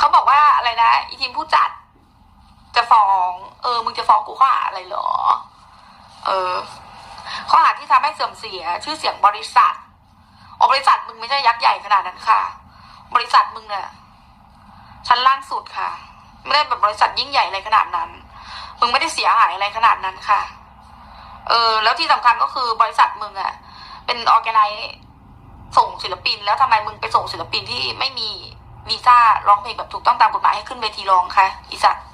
เขาบอกว่าอะไรนะอีทีมผู้จัด จะฟ้อง เออ มึงจะฟ้องกูข้อหาอะไรเหรอ เออ ข้อหาที่ทำให้เสื่อมเสีย ชื่อเสียงบริษัทออบริษัทมึงไม่ใช่ยักษ์ใหญ่ขนาดนั้นค่ะ บริษัทมึงเนี่ยชั้นล่างสุดค่ะ ไม่ได้แบบบริษัทยิ่งใหญ่อะไรขนาดนั้น มึงไม่ได้เสียหายอะไรขนาดนั้นค่ะ เออ แล้วที่สำคัญก็คือบริษัทมึงอะเป็นออแกไนส่งศิลปิน แล้วทำไมมึงไปส่งศิลปินที่ไม่มี วีซ่าร้องเพลงแบบถูกต้องตามกฎหมายให้ขึ้นเวทีร้องคะอีสัตว์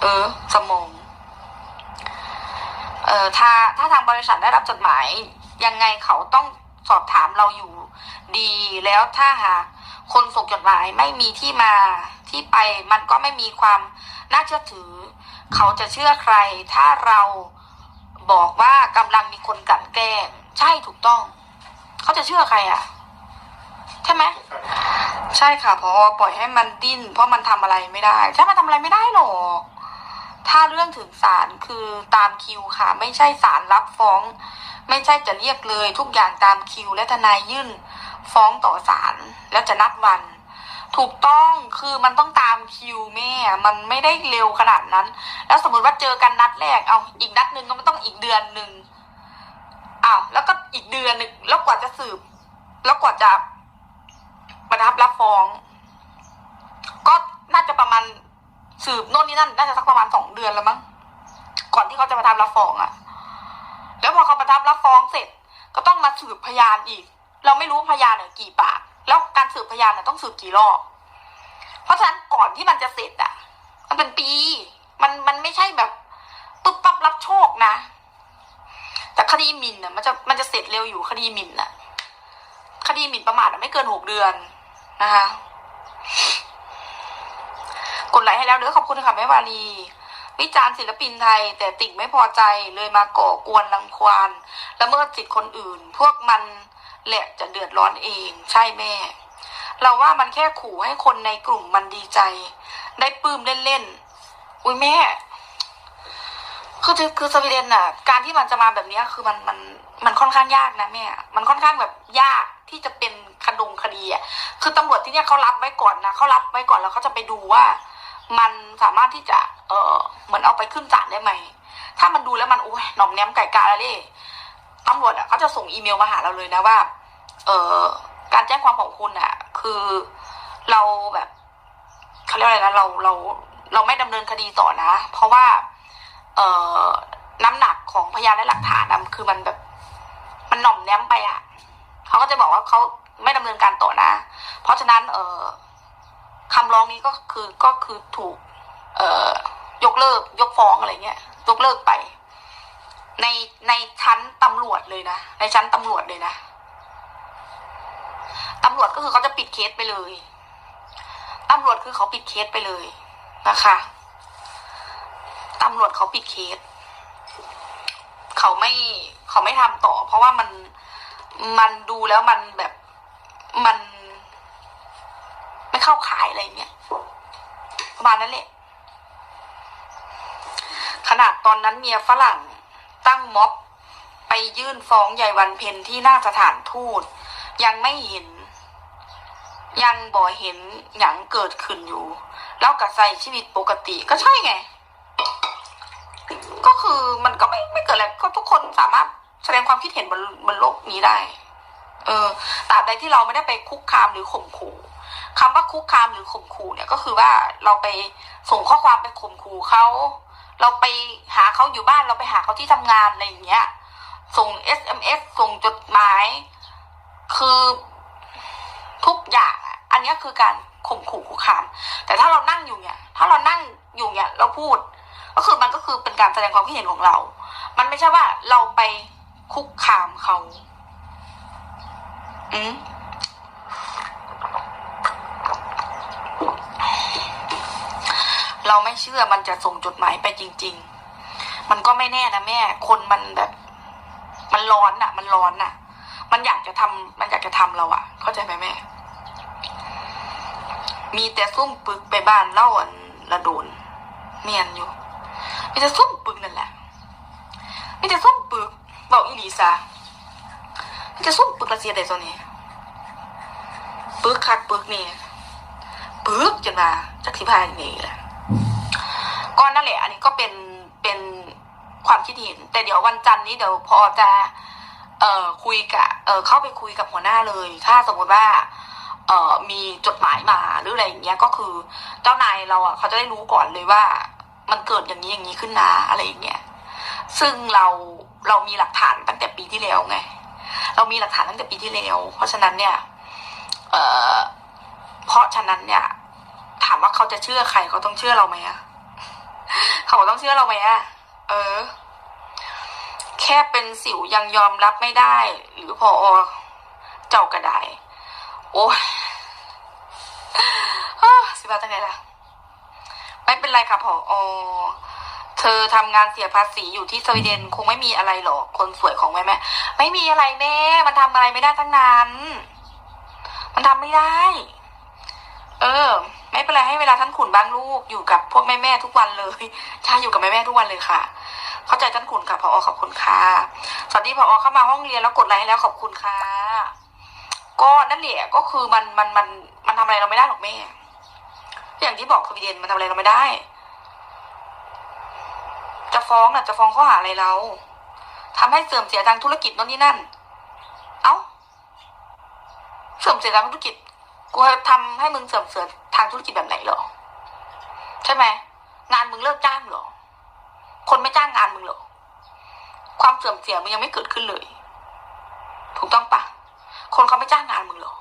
เออ สมองเออถ้าถ้าทางบริษัทได้รับจดหมาย ยังไงเขาต้องสอบถามเราอยู่ดีแล้วถ้าหากคนส่งจดหมายไม่มีที่มาที่ไปมันก็ไม่มีความน่าเชื่อถือ เขาจะเชื่อใคร ถ้าเราบอกว่ากำลังมีคนกลั่นแกล้งใช่ถูกต้อง เขาจะเชื่อใครอะ ใช่ไหม ใช่ค่ะพอปล่อยให้มันดิ้น เพราะมันทำอะไรไม่ได้ใช่มันทำอะไรไม่ได้หรอก ถ้าเรื่องถึงศาลคือตามคิวค่ะ ไม่ใช่ศาลรับฟ้อง ไม่ใช่จะเรียกเลย ทุกอย่างตามคิว และทนายยื่นฟ้องต่อศาลแล้วจะนัดวัน ถูกต้องคือมันต้องตามคิวแม่มันไม่ได้เร็วขนาดนั้น แล้วสมมติว่าเจอกันนัดแรกเอาอีกนัดหนึ่งก็มันต้องอีกเดือนหนึ่งอ้าวแล้วก็อีกเดือนหนึ่งแล้วกว่าจะสืบ แล้วกว่าจะ ประทับรับฟ้อง ก็น่าจะประมาณสืบโน่นนี่นั่น น่าจะสักประมาณสองเดือนแล้วมั้งก่อนที่เขาจะประทับรับฟ้องอะแล้วพอเขาประทับรับฟ้องเสร็จ ก็ต้องมาสืบพยานอีก เราไม่รู้พยานเนี่ยกี่ปาก แล้วการสืบพยานเนี่ยต้องสืบกี่รอบเพราะฉะนั้นก่อนที่มันจะเสร็จอะมันเป็นปี มันมันไม่ใช่แบบปุ๊บปั๊บรับโชคนะ แต่คดีหมิ่นน่ะมันจะมันจะเสร็จเร็วอยู่คดีหมิ่นน่ะ คดีหมิ่นประมาทอะไม่เกินหกเดือน นะคะกดไลค์ให้แล้วเด้อขอบคุณค่ะแม่วารีวิจารณ์ศิลปินไทย แต่ติ่งไม่พอใจเลยมาก่อกวนรังควานละเมิดสิทธิคนอื่น พวกมันแหละจะเดือดร้อนเอง ใช่แม่ เราว่ามันแค่ขู่ให้คนในกลุ่มมันดีใจ ได้ปลื้มเล่นๆอุ้ยแม่คือคือสวีเดนน่ะ การที่มันจะมาแบบนี้คือมันมันมันค่อนข้างยากนะแม่ มันค่อนข้างแบบยาก ที่จะเป็นคดงคดีอะคือตำรวจที่เนี่ยเขารับไว้ก่อนนะเขารับไว้ก่อนแล้วเขาจะไปดูว่ามันสามารถที่จะ เออเหมือนเอาไปขึ้นศาลได้ไหม ถ้ามันดูแล้วมันโอ้ยหน่อมแนมไก่กาแล้วนี่ตำรวจอะเขาจะส่งอีเมลมาหาเราเลยนะว่า เออการแจ้งความของคุณอะ คือเราแบบเขาเรียกอะไรนะเราเราเราไม่ดำเนินคดีต่อนะ เพราะว่า เอ่อน้ำหนักของพยานและหลักฐานนะคือมันแบบ มันหน่อมแนมไปอะ เขาก็จะบอกว่าเขาไม่ดำเนินการต่อนะ เพราะฉะนั้น เออคำร้องนี้ก็คือก็คือถูก เอ่อยกเลิกยกฟ้องอะไรเงี้ยยกเลิกไป ในในชั้นตำรวจเลยนะในชั้นตำรวจเลยนะตำรวจก็คือเขาจะปิดเคสไปเลยตำรวจคือเขาปิดเคสไปเลยนะคะตำรวจเขาปิดเคสเขาไม่เขาไม่ทำต่อ เพราะว่ามัน มันดูแล้วมันแบบมัน ไม่เข้าขายอะไรเงี้ยประมาณนั้นแหละขนาดตอนนั้นเมียฝรั่งตั้งม็อบไปยื่นฟ้องยายวันเพ็ญที่หน้าสถานทูต ยังไม่เห็น ยังบ่เห็นหยังเกิดขึ้นอยู่ แล้วก็ใส่ชีวิตปกติก็ใช่ไง ก็คือมันก็ไม่ไม่เกิดอะไรก็ทุกคนสามารถ แสดงความคิดเห็นบนบนโลกนี้ได้ เออตราบใดที่เราไม่ได้ไปคุกคามหรือข่มขู่คำว่าคุกคามหรือข่มขู่เนี่ยก็คือว่าเราไปส่งข้อความไปข่มขู่เขาเราไปหาเขาอยู่บ้านเราไปหาเขาที่ทำงานอะไรอย่างเงี้ย ส่ง SMS ส่งจดหมาย คือทุกอย่างอะอันนี้คือการข่มขู่คุกคาม แต่ถ้าเรานั่งอยู่เนี่ย ถ้าเรานั่งอยู่เนี่ยเราพูด ก็คือมันก็คือเป็นการแสดงความคิดเห็นของเรา มันไม่ใช่ว่าเราไป คุกคามเขาอืมเราไม่เชื่อมันจะส่งจดหมายไปจริง ๆ มันก็ไม่แน่นะแม่ คนมันแบบ มันร้อนอะมันร้อนอะมันอยากจะทำมันอยากจะทำเราอะเข้าใจไหมแม่ มีแต่ซุ่มปึกไปบ้านเล่าอันละโดนเมียนอยู่ มีแต่ซุ่มปึกนั่นแหละ มีแต่ซุ่มปึก บอกอีหลีซะมีแต่ซุ่มปึกละเสียแต่ตัวนี้ปึกคักปึกนี่ปึกจนมาจากที่พายนี่แหละก็นั่นแหละ อันนี้ก็เป็นเป็นความคิดเห็น แต่เดี๋ยววันจันทร์นี้เดี๋ยวพอจะ เอ่อคุยกับเอ่อเข้าไปคุยกับหัวหน้าเลย ถ้าสมมติว่า เอ่อมีจดหมายมาหรืออะไรอย่างเงี้ยก็คือเจ้านายเราอะเขาจะได้รู้ก่อนเลยว่า มันเกิดอย่างนี้อย่างนี้ขึ้นนะอะไรอย่างเงี้ย ซึ่งเราเรามีหลักฐานตั้งแต่ปีที่แล้วไง เรามีหลักฐานตั้งแต่ปีที่แล้ว เพราะฉะนั้นเนี่ยเอ่อเพราะฉะนั้นเนี่ย ถามว่าเขาจะเชื่อใครเขาต้องเชื่อเราไหมอะเขาต้องเชื่อเราไหมอะเออ แค่เป็นสิวยังยอมรับไม่ได้ หรือพอเจ้ากระไดโอ้ยสิบาตั้งไงล่ะ ไม่เป็นไรค่ะพออ เธอทำงานเสียภาษีอยู่ที่สวีเดนคงไม่มีอะไรหรอกคนสวยของแม่แม่ไม่มีอะไรแม่ มันทำอะไรไม่ได้ทั้งนั้น มันทำไม่ได้ เออ ไม่เป็นไรให้เวลาท่านขุนบ้างลูกอยู่กับพวกแม่แม่ทุกวันเลยใช่อยู่กับแม่แม่ทุกวันเลยค่ะ เข้าใจท่านขุนค่ะพออขอบคุณค่ะสวัสดีพออเข้ามาห้องเรียนแล้วกดไลค์แล้วขอบคุณค่ะ ก็นั่นแหละก็คือมันมันมันมันทำอะไรเราไม่ได้หรอกแม่ อย่างที่บอกสวีเดนมันทำอะไรเราไม่ได้ ฟ้องน่ะจะฟ้องข้อหาอะไรเราทำให้เสื่อมเสียทางธุรกิจโน่นนี่นั่น เอ้า เสื่อมเสียทางธุรกิจ กูทำให้มึงเสื่อมเสียทางธุรกิจแบบไหนหรอ ใช่ไหม งานมึงเลิกจ้างหรอ คนไม่จ้างงานมึงหรอ ความเสื่อมเสียมึงยังไม่เกิดขึ้นเลย ถูกต้องปะ คนเขาไม่จ้างงานมึงหรอ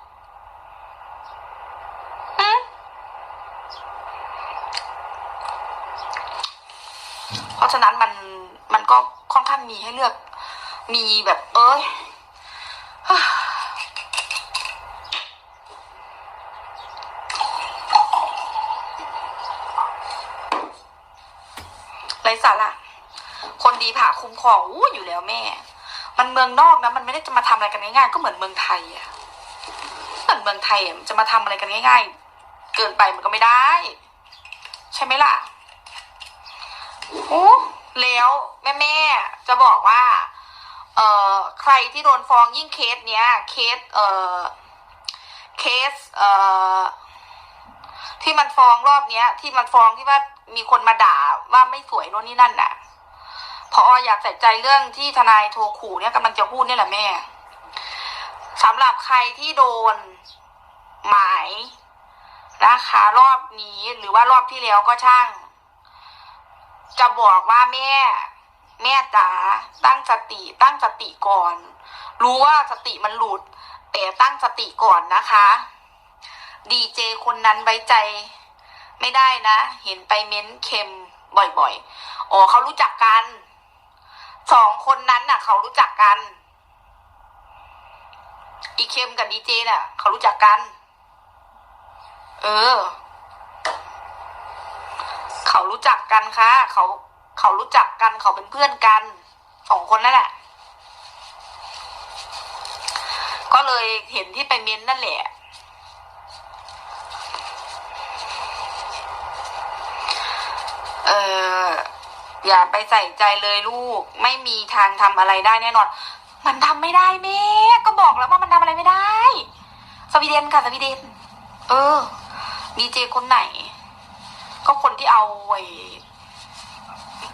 เพราะฉะนั้นมันมันก็ค่อนข้างมีให้เลือก มีแบบเอ้ยไรสาระคนดีผ่าคุ้มครองอู้อยู่แล้วแม่ มันเมืองนอกนะ มันไม่ได้จะมาทำอะไรกันง่ายๆ ก็เหมือนเมืองไทยอะเหมือนเมืองไทยจะมาทำอะไรกันง่าย ๆ เกินไปมันก็ไม่ได้ ใช่ไหมล่ะ โอ้แล้วแม่แม่จะบอกว่า เอ่อใครที่โดนฟ้องยิ่งเคสเนี้ย เคสเอ่อเคสเอ่อที่มันฟ้องรอบเนี้ย ที่มันฟ้องที่ว่ามีคนมาด่าว่าไม่สวยโน่นนี่นั่นน่ะพออยากใส่ใจเรื่องที่ทนายโทรขู่เนี่ยกำลังจะพูดเนี่ยแหละแม่สำหรับใครที่โดนหมายนะคะ รอบนี้หรือว่ารอบที่แล้วก็ช่าง จะบอกว่าแม่ แม่จ๋าตั้งสติตั้งสติก่อน รู้ว่าสติมันหลุดแต่ตั้งสติก่อนนะคะ ดีเจคนนั้นไว้ใจ ไม่ได้นะ เห็นไปเม้นเค็มบ่อยๆ อ๋อเขารู้จักกันสองคนนั้นน่ะ เขารู้จักกัน อีเค็มกับดีเจน่ะ เขารู้จักกัน เออ เขารู้จักกันค่ะ เขาเขารู้จักกันเขาเป็นเพื่อนกันสองคนนั่นแหละ ก็เลยเห็นที่ไปเม้นนั่นแหละ เอออย่าไปใส่ใจเลยลูก ไม่มีทางทำอะไรได้แน่นอน มันทำไม่ได้แม่ก็บอกแล้วว่ามันทำอะไรไม่ได้ สวีเดนค่ะสวีเดน เออดีเจคนไหน ก็คนที่เอาไอ้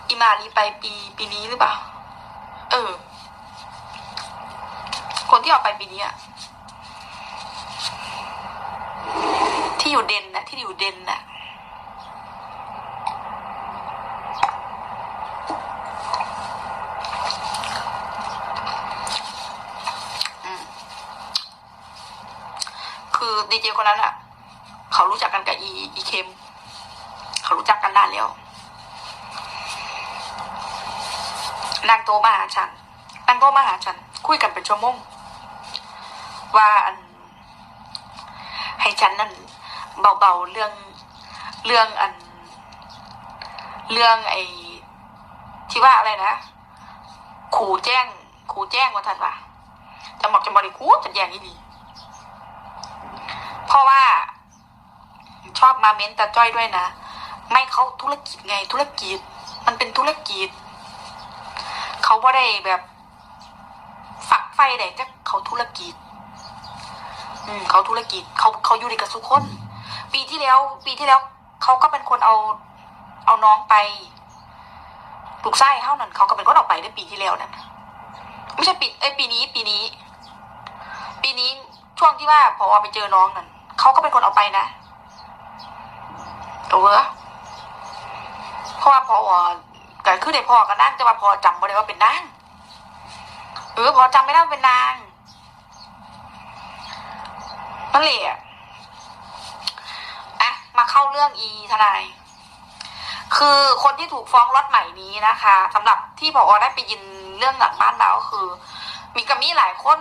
อิมาลีไปปีปีนี้หรือเปล่า เออ คนที่เอาไปปีนี้อะที่อยู่เดนนะที่อยู่เดนน่ะคือดีเจคนนั้นอะเขารู้จักกันกับอีอีเคม เขารู้จักกันนานแล้วนางโตมาหาฉันนางโตมาหาฉัน คุยกันเป็นชั่วโมงว่าอัน ให้ฉันนั่นเบาๆเรื่องเรื่องอัน เรื่องไอ้ที่ว่าอะไรนะขู่แจ้งขู่แจ้งว่าทันว่าจะบอกจะบริคูจะแย่งนี่ดีเพราะว่าชอบมาเม้นตาจ้อยด้วยนะ ไม่เขาธุรกิจไงธุรกิจ มันเป็นธุรกิจ เขาบ่ได้แบบฝักไฟใดจะเขาธุรกิจ อืม เขาธุรกิจ เขาเขาอยู่ในกับทุคน ปีที่แล้ว ปีที่แล้วเขาก็เป็นคนเอา เอาน้องไปลูกไส้เท่านั้น เขาก็เป็นคนเอาไปในปีที่แล้วนั่นไม่ใช่ปีเอ้ปีนี้ ปีนี้ ปีนี้ช่วงที่ว่าพอไปเจอน้องนั่นเขาก็เป็นคนเอาไปนะตัวเวอเพ ราะว่าพอก็คือได้พอกันนั่งแต่ว่าพอจำไม่ได้ว่าเป็นนางเออพอจำไม่ได้ว่าเป็นนางนั่นแหละอะมาเข้าเรื่องอีทนายคือคนที่ถูกฟ้องรถใหม่นี้นะคะสำหรับที่พอได้ไปยินเรื่องหลังบ้านมาก็คือ มีกะมีหลายคน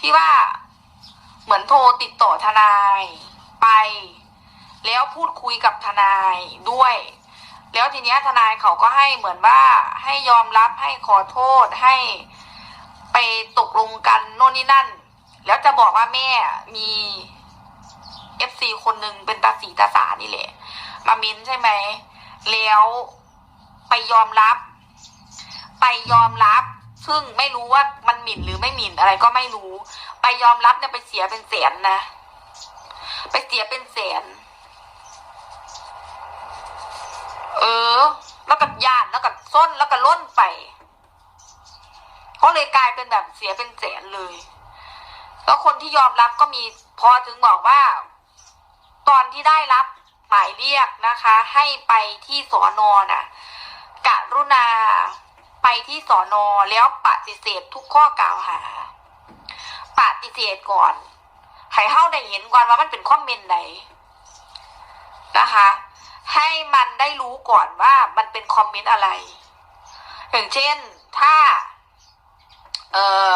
ที่ว่าเหมือนโทรติดต่อทนายไป แล้วพูดคุยกับทนายด้วย แล้วทีเนี้ยทนายเขาก็ให้เหมือนว่าให้ยอมรับให้ขอโทษให้ไปตกลงกันโน่นนี่นั่น แล้วจะบอกว่าแม่มีเอฟซีคนหนึ่งเป็นตาสีตาสานี่แหละ มามินใช่ไหม แล้วไปยอมรับ ไปยอมรับ ซึ่งไม่รู้ว่ามันหมิ่นหรือไม่หมิ่นอะไรก็ไม่รู้ ไปยอมรับเนี่ยไปเสียเป็นแสนนะ ไปเสียเป็นแสน เออ แล้วก็ยานแล้วก็ส้นแล้วก็ล้นไปก็เลยกลายเป็นแบบเสียเป็นแสนเลย แล้วคนที่ยอมรับก็มีพอถึงบอกว่า ตอนที่ได้รับหมายเรียกนะคะ ให้ไปที่สอนอน่ะกะรุณาไปที่สอนอแล้วปฏิเสธทุกข้อกล่าวหา ปฏิเสธก่อนให้เฮาได้เห็นก่อนว่ามันเป็นคอมเมนต์ไหนนะคะ ให้มันได้รู้ก่อนว่ามันเป็นคอมเมนต์อะไร อย่างเช่นถ้า เออ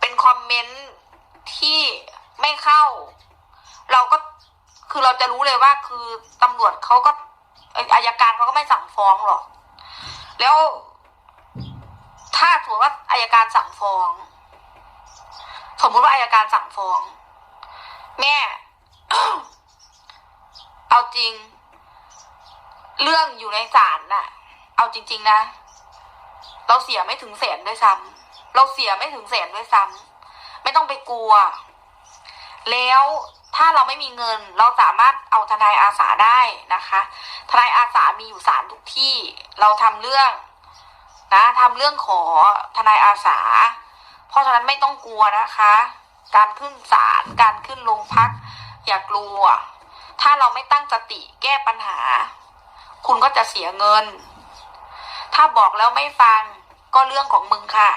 เป็นคอมเมนต์ที่ไม่เข้า เราก็คือเราจะรู้เลยว่าคือตำรวจเขาก็อายการเขาก็ไม่สั่งฟ้องหรอก แล้ว ถ้าสมมติว่าอายการสั่งฟ้อง สมมุติว่าอายการสั่งฟ้อง แม่ เอาจริง เรื่องอยู่ในศาลน่ะ เอาจริง ๆ นะ เราเสียไม่ถึงแสนด้วยซ้ำเราเสียไม่ถึงแสนด้วยซ้ำไม่ต้องไปกลัว แล้วถ้าเราไม่มีเงิน เราสามารถเอาทนายอาสาได้นะคะ ทนายอาสามีอยู่ศาลทุกที่ เราทำเรื่องนะทำเรื่องขอทนายอาสา เพราะฉะนั้นไม่ต้องกลัวนะคะ การขึ้นศาลการขึ้นโรงพัก อย่ากลัว ถ้าเราไม่ตั้งสติแก้ปัญหา คุณก็จะเสียเงิน ถ้าบอกแล้วไม่ฟังก็เรื่องของมึงค่ะ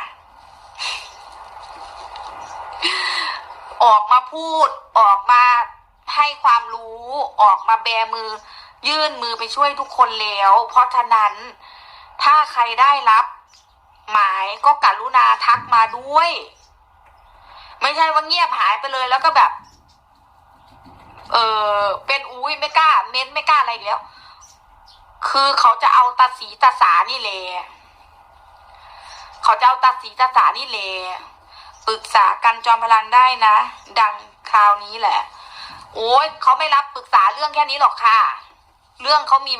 ออกมาพูด ออกมาให้ความรู้ออกมาแบมือ ยื่นมือไปช่วยทุกคนแล้ว เพราะฉะนั้น ถ้าใครได้รับ หมายก็กรุณาทักมาด้วย ไม่ใช่ว่าเงียบหายไปเลยแล้วก็แบบ เออเป็นอุ้ยไม่กล้า เม้นไม่กล้าอะไรอีกแล้ว คือเขาจะเอาตาสีตาสานี่แหละเขาจะเอาตาสีตาสานี่แหละปรึกษากันจอมพลังได้นะ ดังคราวนี้แหละ โอ้ยเขาไม่รับปรึกษาเรื่องแค่นี้หรอกค่ะ เรื่องเขามี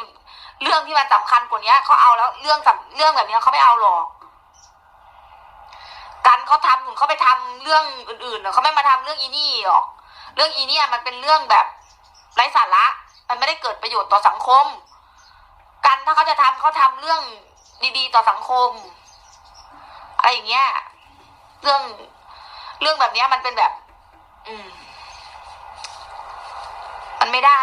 เรื่องที่มันสำคัญกว่านี้เขาเอาแล้วเรื่องสำเรื่องแบบนี้เขาไม่เอาหรอกกันเขาทำหนุนเขาไปทำเรื่องอื่นๆเขาไม่มาทำเรื่องอีนี่หรอก เรื่องอีนี่มันเป็นเรื่องแบบไร้สาระ มันไม่ได้เกิดประโยชน์ต่อสังคม กันถ้าเขาจะทำเขาทำเรื่องดีๆ ต่อสังคมอะไรอย่างเงี้ย เรื่องเรื่องแบบเนี้ยมันเป็นแบบ อืม มันไม่ได้